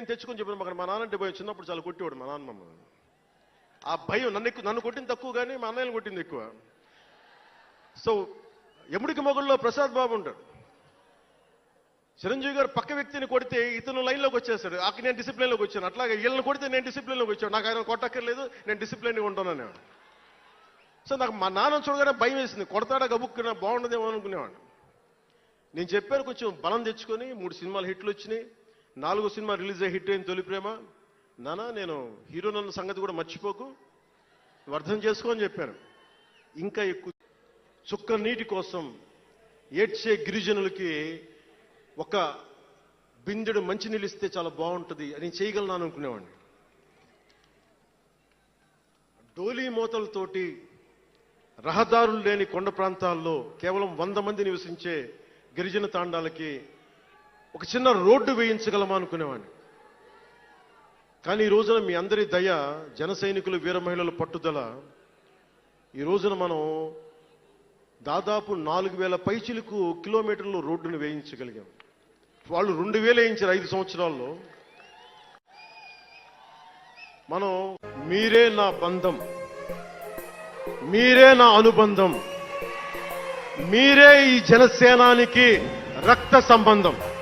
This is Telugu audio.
నేను తెచ్చుకొని చెప్పిన అక్కడ మా నాన్న అంటే భయం. చిన్నప్పుడు చాలా కొట్టేవాడు మా నాన్న మమ్మల్ని. ఆ భయం నన్ను ఎక్కువ నన్ను కొట్టింది తక్కువ కానీ మా అన్నయ్యని కొట్టింది ఎక్కువ. సో ఎముడికి మొగుల్లో ప్రసాద్ బాబు ఉంటాడు. చిరంజీవి గారు పక్క వ్యక్తిని కొడితే ఇతను లైన్లోకి వచ్చేస్తాడు. అక్కడ నేను డిసిప్లిన్లోకి వచ్చాను. అట్లాగే వీళ్ళని కొడితే నేను డిసిప్లిన్లోకి వచ్చాను. నాకు ఆయన కొట్టక్కర్లేదు నేను డిసిప్లిన్గా ఉంటాను సో నాకు మా నాన్న చూడగానే భయం వేసింది. కొడతాడా గబుక్కున బాగుండదేమో అనుకునేవాడు నేను చెప్పాను కొంచెం బలం తెచ్చుకొని మూడు సినిమాలు హిట్లు వచ్చినాయి. నాలుగో సినిమా రిలీజ్ అయ్యి హిట్ అయిన తొలి ప్రేమ. నానా నేను హీరో నన్న సంగతి కూడా మర్చిపోకు. అర్థం చేసుకో అని చెప్పాను ఇంకా ఎక్కువ చుక్క నీటి కోసం ఏడ్చే గిరిజనులకి ఒక బిందెడు మంచి ఇస్తే చాలా బాగుంటుంది అని చేయగలను అనుకునేవాడిని. డోలీ మూతలతోటి రహదారులు లేని కొండ ప్రాంతాల్లో కేవలం వంద మంది నివసించే గిరిజన తాండాలకి ఒక చిన్న రోడ్డు వేయించగలమా అనుకునేవాడిని. కానీ ఈ రోజున మీ అందరి దయ జన సైనికులు వీర మహిళల పట్టుదల. ఈ రోజున మనం దాదాపు నాలుగు వేల పైచిలకు కిలోమీటర్లు రోడ్డును వేయించగలిగాం. వాళ్ళు రెండు వేలు వేయించారు ఐదు సంవత్సరాల్లో. మనం మీరే నా బంధం. మీరే నా అనుబంధం. మీరే ఈ జనసేనానికి రక్త సంబంధం.